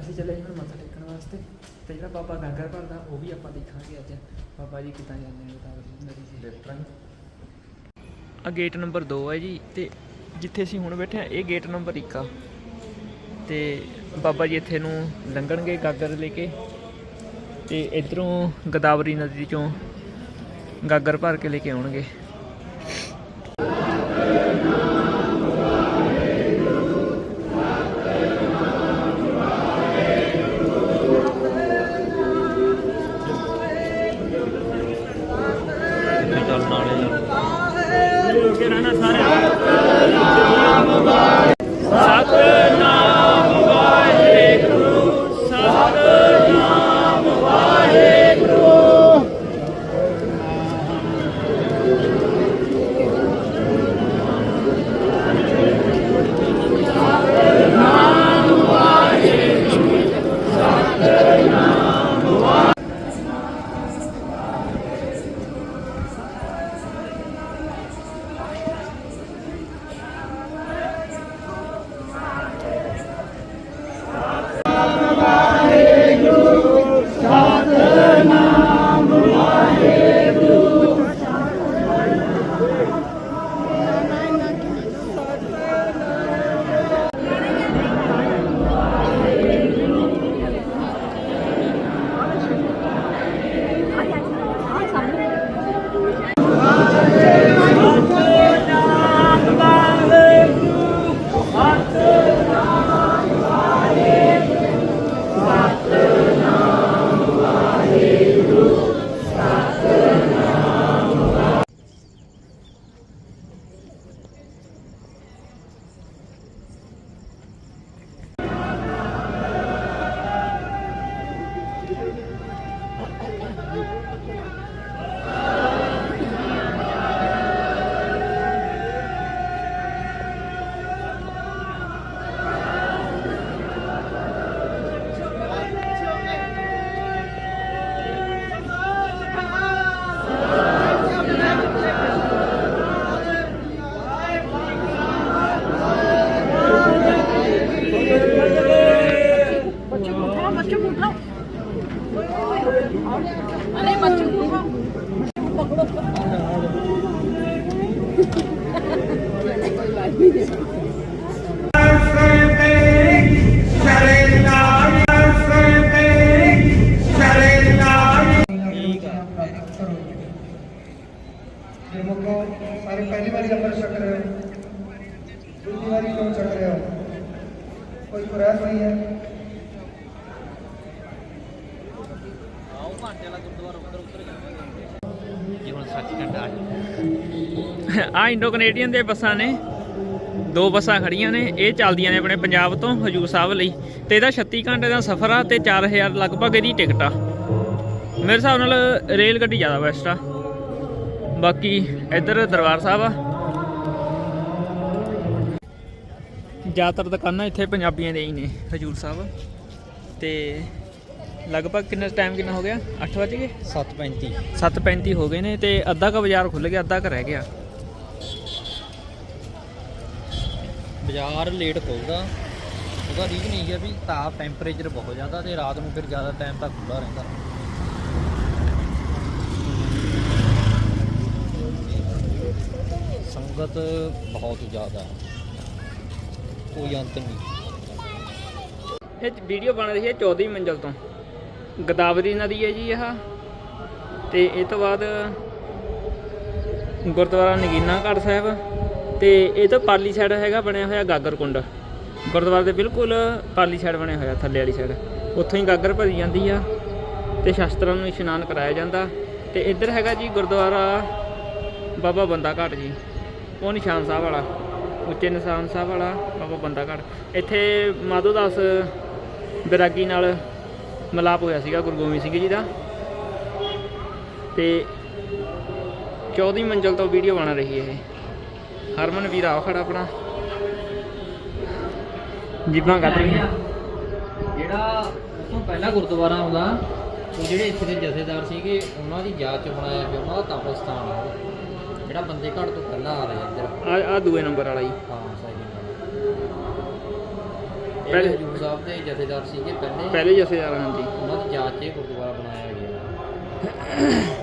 ਅਸੀਂ ਚੱਲੇ ਜੀ ਹੁਣ ਮੱਥਾ ਟੇਕਣ ਵਾਸਤੇ ਤੇ ਜਿਹੜਾ ਬਾਬਾ ਗਾਗਰ ਭਰਦਾ ਉਹ ਵੀ ਆਪਾਂ ਦੇਖਾਂਗੇ ਅੱਜ। ਬਾਬਾ ਜੀ ਕਿੱਦਾਂ ਜਾਂਦੇ ਨੇ ਗੋਦਾਵਰੀ ਨਦੀ ਰਾਈਟ ਆ ਗੇਟ ਨੰਬਰ 2 ਹੈ ਜੀ ਤੇ ਜਿੱਥੇ ਅਸੀਂ ਹੁਣ ਬੈਠੇ ਆ ਇਹ ਗੇਟ ਨੰਬਰ 1 ਆ। ਤੇ ਬਾਬਾ ਜੀ ਇੱਥੇ ਨੂੰ ਲੰਘਣਗੇ ਗਾਗਰ ਲੈ ਕੇ। ਤੇ ਇਧਰੋਂ ਗੋਦਾਵਰੀ ਨਦੀ ਚੋਂ ਗਾਗਰ ਭਰ ਕੇ ਲੈ ਕੇ ਆਉਣਗੇ। ਚੱਲ अरे बच्चों को उठाओ ਜੇ ਮੁੱਕੋ ਸਾਰੇ ਪਹਿਲੀ ਵਾਰੀ ਅੰਮ੍ਰਿਤ ਛਕ ਰਹੇ ਹੋ ਦੂਜੀ ਵਾਰੀ ਕਿਉਂ ਛਕ ਰਹੇ ਹੋ ਕੋਈ ਪ੍ਰਯਾਸ ਨਹੀਂ ਹੈ ਜਿਵੇਂ ਸੱਚਖੰਡ ਆ ਆ ਇੰਡੋ ਕੈਨੇਡੀਅਨ ਦੇ ਬੱਸਾਂ ਨੇ। ਦੋ ਬੱਸਾਂ ਖੜੀਆਂ ਨੇ, ਇਹ ਚੱਲਦੀਆਂ ਨੇ ਆਪਣੇ ਪੰਜਾਬ ਤੋਂ ਹਜੂਰ ਸਾਹਿਬ ਲਈ। ਤੇ ਇਹਦਾ 36 ਘੰਟੇ ਦਾ ਸਫ਼ਰ ਆ ਤੇ 4000 ਲਗਭਗ ਇਹਦੀ ਟਿਕਟ ਆ। ਮੇਰੇ ਹਿਸਾਬ ਨਾਲ ਰੇਲ ਗੱਡੀ ਜ਼ਿਆਦਾ ਬੈਸਟ ਆ। ਬਾਕੀ ਇੱਧਰ ਦਰਬਾਰ ਸਾਹਿਬ ਆ। ਜ਼ਿਆਦਾਤਰ ਦੁਕਾਨਾਂ ਇੱਥੇ ਪੰਜਾਬੀਆਂ ਦੇ ਹੀ ਨੇ ਹਜੂਰ ਸਾਹਿਬ। ਤੇ ਲਗਭਗ ਕਿੰਨਾ ਟਾਈਮ ਕਿੰਨਾ ਹੋ ਗਿਆ? 8 ਵਜੇ ਗਏ? 735 7:35 ਹੋ ਗਏ ਨੇ ਤੇ ਅੱਧਾ ਕ ਬਾਜ਼ਾਰ ਖੁੱਲ ਗਿਆ ਅੱਧਾ ਕ ਰਹਿ ਗਿਆ। ਬਾਜ਼ਾਰ ਲੇਟ ਖੁੱਲਦਾ। ਉਹਦਾ ਰੀਜ਼ਨ ਇਹ ਹੈ ਵੀ ਤਾਪ ਟੈਂਪਰੇਚਰ ਬਹੁਤ ਜ਼ਿਆਦਾ ਤੇ ਰਾਤ ਨੂੰ ਫਿਰ ਜ਼ਿਆਦਾ ਟਾਈਮ ਤੱਕ ਖੁੱਲਾ ਰਹਿੰਦਾ। ਸੰਗਤ ਬਹੁਤ ਜ਼ਿਆਦਾ। ਕੋਈ ਅੰਤ ਨਹੀਂ। ਇਹ ਵੀਡੀਓ ਬਣ ਰਹੀ ਹੈ 14ਵੀਂ ਮੰਜ਼ਲ ਤੋਂ। ਗਦਾਵਰੀ ਨਦੀ ਹੈ ਜੀ ਇਹ ਤੇ ਇਹ ਤੋਂ ਬਾਅਦ ਗੁਰਦੁਆਰਾ ਨਗੀਨਾ ਘਾਟ ਸਾਹਿਬ। ਤੇ ਇਹ ਤੋਂ ਪਾਲੀ ਸਾਈਡ ਹੈਗਾ, ਬਣਿਆ ਹੋਇਆ ਗਾਗਰ ਕੁੰਡ। ਗੁਰਦੁਆਰੇ ਦੇ ਬਿਲਕੁਲ ਪਾਲੀ ਸਾਈਡ ਬਣਿਆ ਹੋਇਆ, ਥੱਲੇ ਵਾਲੀ ਸਾਈਡ ਉੱਥੋਂ ਹੀ ਗਾਗਰ ਭਰੀ ਜਾਂਦੀ ਆ ਤੇ ਸ਼ਸਤਰਾਂ ਨੂੰ ਇਸ਼ਨਾਨ ਕਰਾਇਆ ਜਾਂਦਾ। ਤੇ ਇੱਧਰ ਹੈਗਾ ਜੀ ਗੁਰਦੁਆਰਾ ਬਾਬਾ ਬੰਦਾ ਘਾਟ ਜੀ। ਉਹ ਨਿਸ਼ਾਨ ਸਾਹਿਬ ਵਾਲਾ, ਉੱਚੇ ਨਿਸ਼ਾਨ ਸਾਹਿਬ ਵਾਲਾ ਬਾਬਾ ਬੰਦਾ ਘਾਟ। ਇੱਥੇ ਮਾਧੋ ਦਾਸ ਬੈਰਾਗੀ ਨਾਲ ਮਿਲਾਪ ਹੋਇਆ ਸੀਗਾ ਗੁਰੂ ਗੋਬਿੰਦ ਸਿੰਘ ਜੀ ਦਾ। ਤੇ 14ਵੀਂ ਮੰਜ਼ਲ ਤੋਂ ਵੀਡੀਓ ਬਣ ਰਹੀ ਹੈ ਇਹ। ਹਰਮਨ ਵੀਰ ਆਓ ਖੜਾ ਆਪਣਾ। ਜਿੱਬਾਂ ਕੱਢ ਰਹੀਆਂ। ਜਿਹੜਾ ਉਸ ਤੋਂ ਪਹਿਲਾਂ ਗੁਰਦੁਆਰਾ ਆਉਂਦਾ ਉਹ ਜਿਹੜੇ ਇੱਥੇ ਦੇ ਜਥੇਦਾਰ ਸੀਗੇ ਉਹਨਾਂ ਦੀ ਯਾਦ ਚ ਬਣਾਇਆ ਪਿਆ ਉਹਨਾਂ ਦਾ ਤਪਸਥਾਨ ਆ। ਜਿਹੜਾ ਬੰਦੇ ਘਾਟ ਤੋਂ ਪਹਿਲਾਂ ਆ ਰਿਹਾ ਇੱਧਰ। ਆ ਆ ਦੂਏ ਨੰਬਰ ਵਾਲਾ ਜੀ। ਹਾਂ ਸਹੀ ਇਹ ਪਹਿਲੇ- ਹਜੂਰ ਸਾਹਿਬ ਦੇ ਜਥੇਦਾਰ ਸੀਗੇ ਪਹਿਲੇ। ਪਹਿਲੇ ਜਥੇਦਾਰ ਹਾਂਜੀ। ਉਹਨਾਂ ਦੀ ਯਾਦ 'ਚ ਇਹ ਗੁਰਦੁਆਰਾ ਬਣਾਇਆ ਗਿਆ।